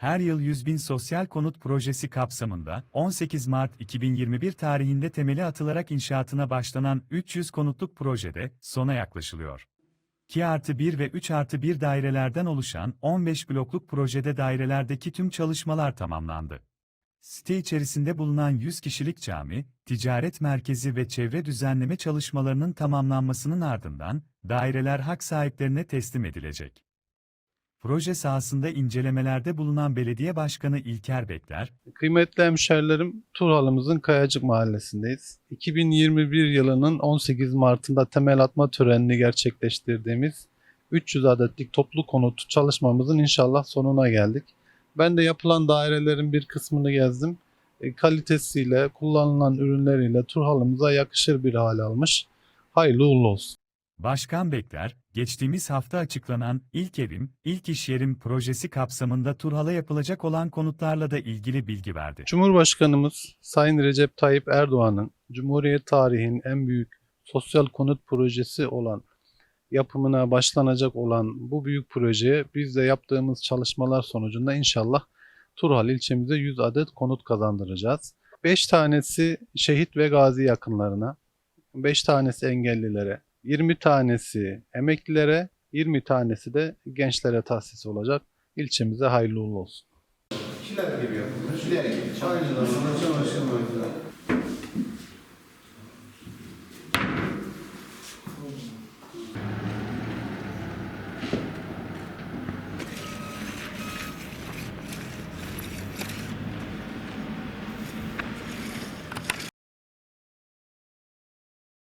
Her yıl 100 bin sosyal konut projesi kapsamında 18 Mart 2021 tarihinde temeli atılarak inşaatına başlanan 300 konutluk projede sona yaklaşılıyor. 2 artı 1 ve 3 artı 1 dairelerden oluşan 15 blokluk projede dairelerdeki tüm çalışmalar tamamlandı. Site içerisinde bulunan 100 kişilik cami, ticaret merkezi ve çevre düzenleme çalışmalarının tamamlanmasının ardından daireler hak sahiplerine teslim edilecek. Proje sahasında incelemelerde bulunan Belediye Başkanı İlker Bekler, Kıymetli hemşerilerim, Turhal'ımızın Kayacık Mahallesi'ndeyiz. 2021 yılının 18 Mart'ında temel atma törenini gerçekleştirdiğimiz 300 adetlik toplu konut çalışmamızın inşallah sonuna geldik. Ben de yapılan dairelerin bir kısmını gezdim. E, Kalitesiyle, kullanılan ürünleriyle Turhal'ımıza yakışır bir hal almış. Hayırlı uğurlu olsun. Başkan Bekler, geçtiğimiz hafta açıklanan İlk Evim, İlk İş Yerim projesi kapsamında Turhal'a yapılacak olan konutlarla da ilgili bilgi verdi. Cumhurbaşkanımız Sayın Recep Tayyip Erdoğan'ın Cumhuriyet tarihinin en büyük sosyal konut projesi olan yapımına başlanacak olan bu büyük projeye biz de yaptığımız çalışmalar sonucunda inşallah Turhal ilçemize 100 adet konut kazandıracağız. 5 tanesi şehit ve gazi yakınlarına, 5 tanesi engellilere, 20 tanesi emeklilere, 20 tanesi de gençlere tahsis olacak. İlçemize hayırlı uğurlu olsun. Kiler gibi yapılmış. Kiler gibi. Aynen. Çamaşır makinesi.